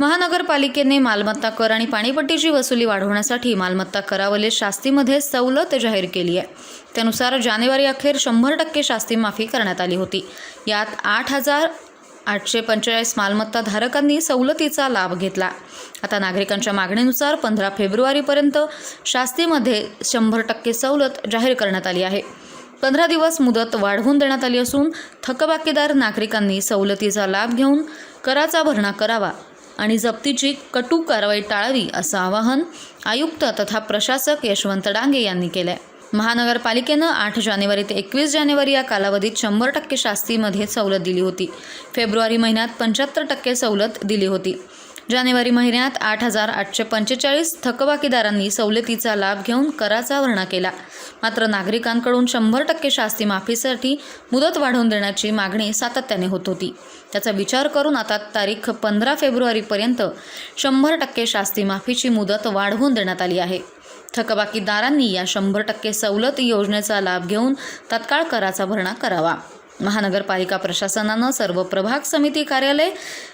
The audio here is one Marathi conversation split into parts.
महानगरपालिकेने मालमत्ता कर आणि पाणीपट्टीची वसुली वाढवण्यासाठी मालमत्ता करावरील शास्तीमध्ये सवलत जाहीर केली आहे. त्यानुसार जानेवारी अखेर शंभर टक्के शास्ती माफी करण्यात आली होती. यात आठ हजार आठशे पंचेचाळीस मालमत्ता धारकांनी सवलतीचा लाभ घेतला. आता नागरिकांच्या मागणीनुसार पंधरा फेब्रुवारीपर्यंत शास्तीमध्ये शंभर टक्के सवलत जाहीर करण्यात आली आहे. पंधरा दिवस मुदत वाढवून देण्यात आली असून थकबाकीदार नागरिकांनी सवलतीचा लाभ घेऊन कराचा भरणा करावा आणि जप्तीची कटू कारवाई टाळावी असं आवाहन आयुक्त तथा प्रशासक यशवंत डांगे यांनी केलं आहे महानगरपालिकेनं आठ जानेवारी ते एकवीस जानेवारी या कालावधीत शंभर टक्के शास्तीमध्ये सवलत दिली होती. फेब्रुवारी महिन्यात पंच्याहत्तर टक्के सवलत दिली होती. जानेवारी महिन्यात आठ हजार आठशे पंचेचाळीस थकबाकीदारांनी सवलतीचा लाभ घेऊन कराचा भरणा केला. मात्र नागरिकांकडून शंभर टक्के शास्ती माफीसाठी मुदत वाढवून देण्याची मागणी सातत्याने होत होती. त्याचा विचार करून आता तारीख पंधरा फेब्रुवारीपर्यंत शंभर टक्के शास्ती माफीची मुदत वाढवून देण्यात आली आहे. थकबाकीदारांनी या शंभर टक्के सवलत योजनेचा लाभ घेऊन तत्काळ कराचा भरणा करावा. महानगरपालिका प्रशासनानं सर्व प्रभाग समिती कार्यालय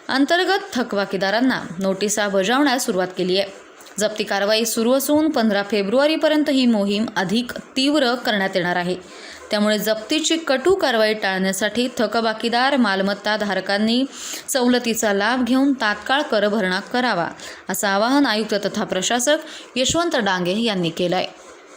अंतर्गत थकबाकीदारांना नोटिसा बजावण्यास सुरुवात केली आहे. जप्ती कारवाई सुरू असून पंधरा फेब्रुवारीपर्यंत ही मोहीम अधिक तीव्र करण्यात येणार आहे. त्यामुळे जप्तीची कटू कारवाई टाळण्यासाठी थकबाकीदार मालमत्ता धारकांनी सवलतीचा लाभ घेऊन तात्काळ कर भरणा करावा असं आवाहन आयुक्त तथा प्रशासक यशवंत डांगे यांनी केलं आहे